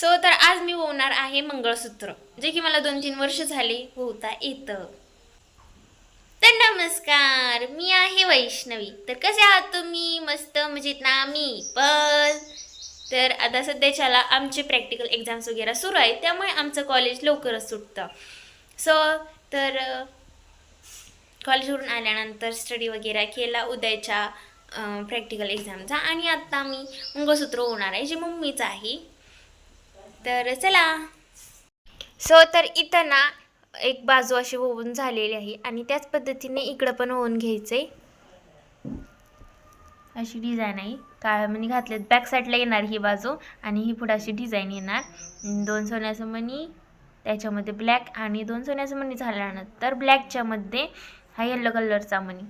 So तर आज मी होणार आहे मंगळसूत्र जे की मला दोन तीन वर्ष झाले होता येतं. तर नमस्कार मी आहे वैष्णवी. तर कसे आहात तुम्ही? मस्त मजेत ना? मी पण. तर आता सध्याच्याला आमचे प्रॅक्टिकल एक्झाम्स वगैरे सुरू आहेत त्यामुळे आमचं कॉलेज लवकरच सुटतं. सो तर कॉलेजवरून आल्यानंतर स्टडी वगैरे केला उद्याच्या प्रॅक्टिकल एक्झामचा आणि आत्ता मी मंगळसूत्र होणार आहे जे मम्मीचं आहे. तर चला. सो तर इथं ना एक बाजू अशी होऊन झालेली आहे आणि त्याच पद्धतीने इकडं पण होऊन घ्यायचंय. अशी डिझाईन आहे. काय म्हणजे घातलेत? बॅक साईडला येणार ही बाजू आणि ही पुढे अशी डिझाईन येणार. दोन सोन्याचं मणी त्याच्यामध्ये ब्लॅक आणि दोन सोन्याचं मणी झाल्यानंतर ब्लॅकच्यामध्ये हा येल्लो कलरचा मणी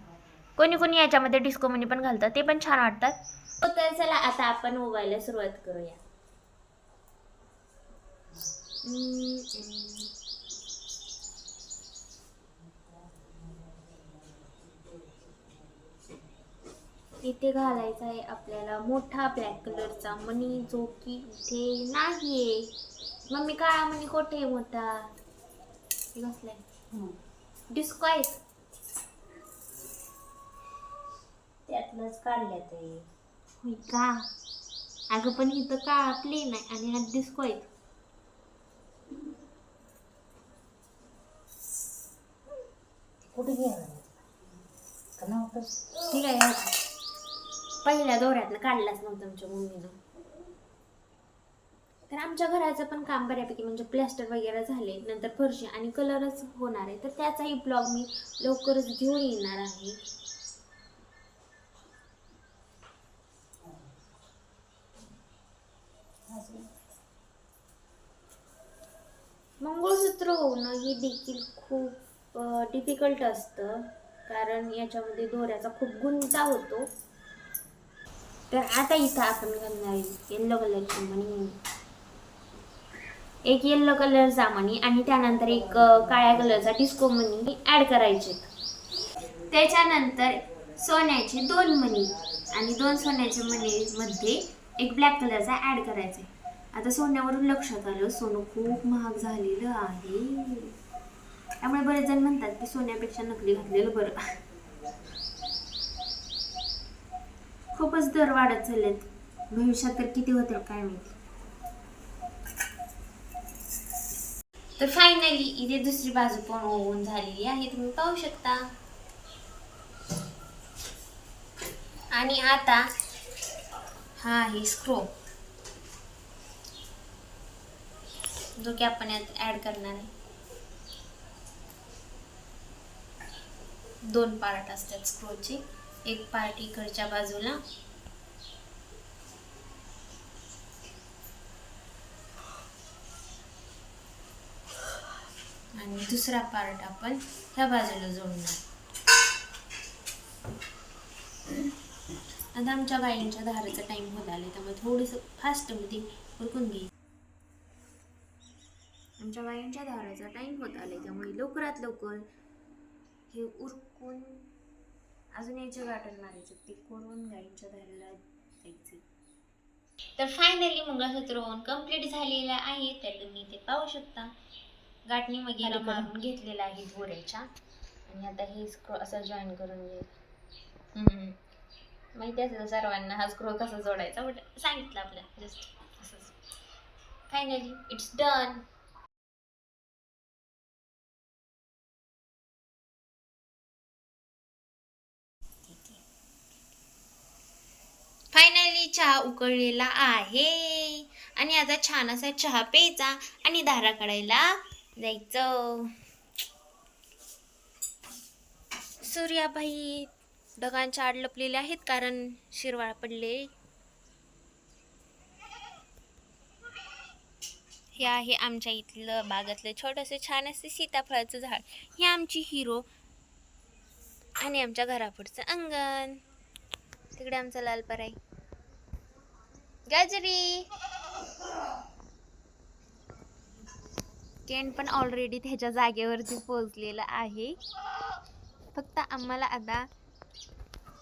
कोणी कोणी याच्यामध्ये डिस्को मनी पण घालतात ते पण छान वाटतात. तर चला आता आपण मोबाईलला सुरुवात करूया. इथे घालायचा आहे आपल्याला मोठा ब्लॅक कलरचा मणी जो की इथे नाहीये. मम्मी काळा मणी कोठे आहे मोठा? बसलाय. डिस्को आहे. त्यातलंच काढल्या ते. होय का? अगं पण इथं काळा प्लेन आहे आणि हा डिस्को आहे. कुठे घ्यायला का नव्हतंच ठीक आहे. पहिल्या दोऱ्यातनं काढलाच नव्हतं आमच्या मम्मीनं. तर आमच्या घराचं पण काम बऱ्यापैकी म्हणजे प्लॅस्टर वगैरे झाले नंतर फरशी आणि कलरच होणार आहे. तर त्याचाही ब्लॉग मी लवकरच घेऊन येणार आहे. मंगळसूत्र होणं हे देखील खूप डिफिकल्ट असतं. कारण याच्यामध्ये दोऱ्याचा खूप गुंता होतो. तर आता इथं आपण घालणार येल्लो कलरची मणी एक येल्लो कलरचा मणी आणि त्यानंतर एक काळ्या कलरचा डिस्को मणी ऍड करायचे. त्याच्यानंतर सोन्याचे दोन मणी आणि दोन सोन्याच्या मणीमध्ये एक ब्लॅक कलरचा ऍड करायचा आता सोन्यावरून लक्षात आलं सोनं खूप महाग झालेलं आहे. त्यामुळे बरेच जण म्हणतात की सोन्यापेक्षा नकली घातलेलं बरं. खूपच दर वाढत चाललेत. भविष्यात तर किती होतील काय माहिती. तर फायनली इथे दुसरी बाजू पण होऊन झालेली आहे तुम्ही पाहू शकता. आणि आता हा आहे स्क्रो जो की आपण यात ऍड करणार आहे. दोन पार्ट असतात स्क्रोचे एक पार्ट इकडच्या बाजूला. आणि दुसरा पार्ट आपण ह्या बाजूला जोडणार. आता आमच्या गायींच्या धाराचा टाइम होत आला त्यामुळे थोडंसं फास्टमध्ये उरकून घे. आमच्या गायींच्या धाराचा टाइम होत आला त्यामुळे लवकरात लवकर हे उरकून अजून याचे गाठण मारायचे. ते करून गायींच्या धारेला जायचे तर फायनली मंगळसूत्र होऊन कंप्लीट झालेलं आहे. तर तुम्ही ते पाहू शकता. गाठणी वगैरे मारून घेतलेला आहे दोऱ्याच्या आणि आता हे स्क्रो असं जॉईन करून घेईल माहिती असेल सर्वांना हा स्क्रो कसा जोडायचा बट सांगितलं आपल्या जस्ट असंच फायनली इट्स डन फायनली चहा उकळलेला आहे. आणि आता छान असा चहा प्यायचा आणि धारा काढायला जायचं. सूर्याबाई ढगांच्या आड लपलेले आहेत कारण शिरवाळ पडले. हे आहे आमच्या इथलं बागातलं छोटंसं छान असं सीताफळाचं झाड. हे आमची हिरो आणि आमच्या घरापुढचं अंगण. तिकडे आमचा लाल आहे गाजरी. केन पण ऑलरेडी त्याच्या जागेवरती पोहोचलेला आहे. फक्त आम्हाला आता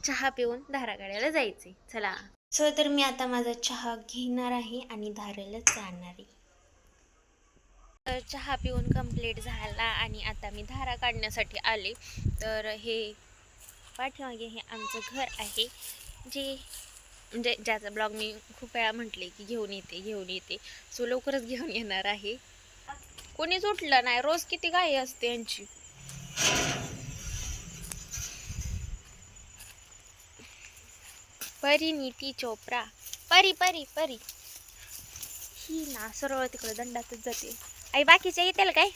चहा पिऊन धारा काढायला जायचे चला. सो तर मी आता माझा चहा घेणार आहे आणि धारायला जाणार आहे. तर चहा पिऊन कंप्लीट झाला आणि आता मी धारा काढण्यासाठी आले. तर हे पाठीमागे हे आमचं घर आहे. जे म्हणजे ज्याचा ब्लॉग मी खूप वेळा म्हटले की घेऊन येते घेऊन येते. सो लवकरच घेऊन येणार आहे. कोणीच उठलं नाही. रोज किती घाई असते यांची? परी नीती चोप्रा. परी परी परी. ही ना सरळ तिकडे दंडातच जाते. आई बाकीच्या येतील काय?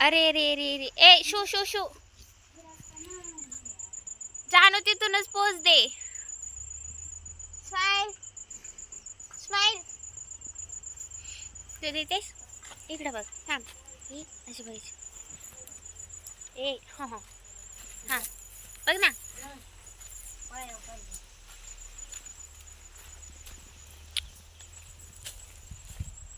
अरे रे रे रे ए शो शो शो. जानू तिथूनच पोच दे. स्माइल स्माइल तू देतेस? इकडे बघ थांब. ही अशी पाहिजे ए हो हो. हां. बघ ना.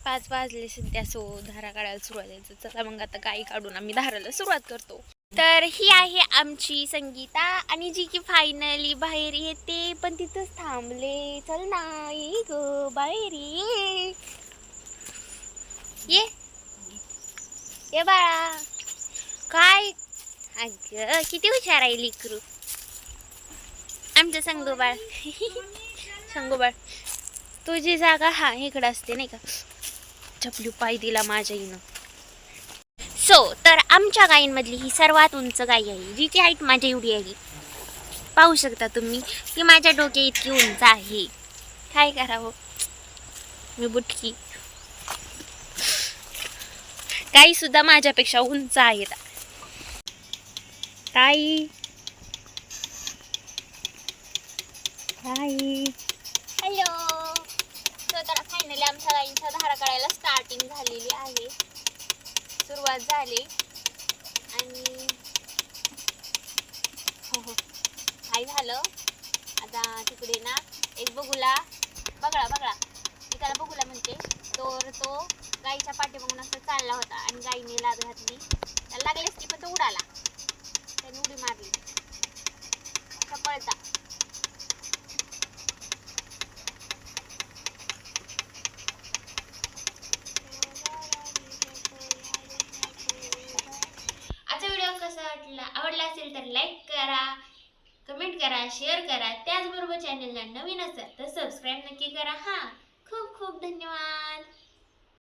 पाच वाजले सध्या सो धारा काढायला सुरुवात आहे चला मग आता गाई काढून आम्ही धाराला सुरुवात करतो. तर ही आहे आमची संगीता आणि जी की फायनली बाहेर येते पण तिथंच थांबले. चल ना ये ग बाहेर ये. ये. ये बाळा. काय? अग किती हुशार आहे लिकरू. आमचं संगोबाळ. संगोबाळ. तुझी जागा हा इकडं असते नाही का? चपली पाय दिला माझ्या आईनं सो तर आमच्या गायींमधली ही सर्वात उंच गाय आहे. जिची हाईट माझ्या एवढी आहे. पाहू शकता तुम्ही की माझ्या डोके इतकी उंच आहे. काय करावं? मी बुटकी. काही सुद्धा माझ्यापेक्षा उंच आहेत. ताई. ताई. हॅलो फायनली आमच्या गाईंच्या धारा काढायला स्टार्टिंग झालेली आहे. सुरुवात झाली. आणि हो हो. काय झालं? आता तिकडे ना एक बघूला बगळा बगळा. मी त्याला बघूला म्हणते. तर तो गाईच्या पाठीमागून असं चालला होता आणि गाईने लाद घातली. त्याला लागली असती पण तो उडाला. त्याने उडी मारली. असा पळता आजचा व्हिडिओ कसा वाटला आवडला असेल तर लाईक करा कमेंट करा शेअर करा. त्याचबरोबर चॅनलला नवीन असाल तर सबस्क्राईब नक्की करा. हां. खूप खूप धन्यवाद.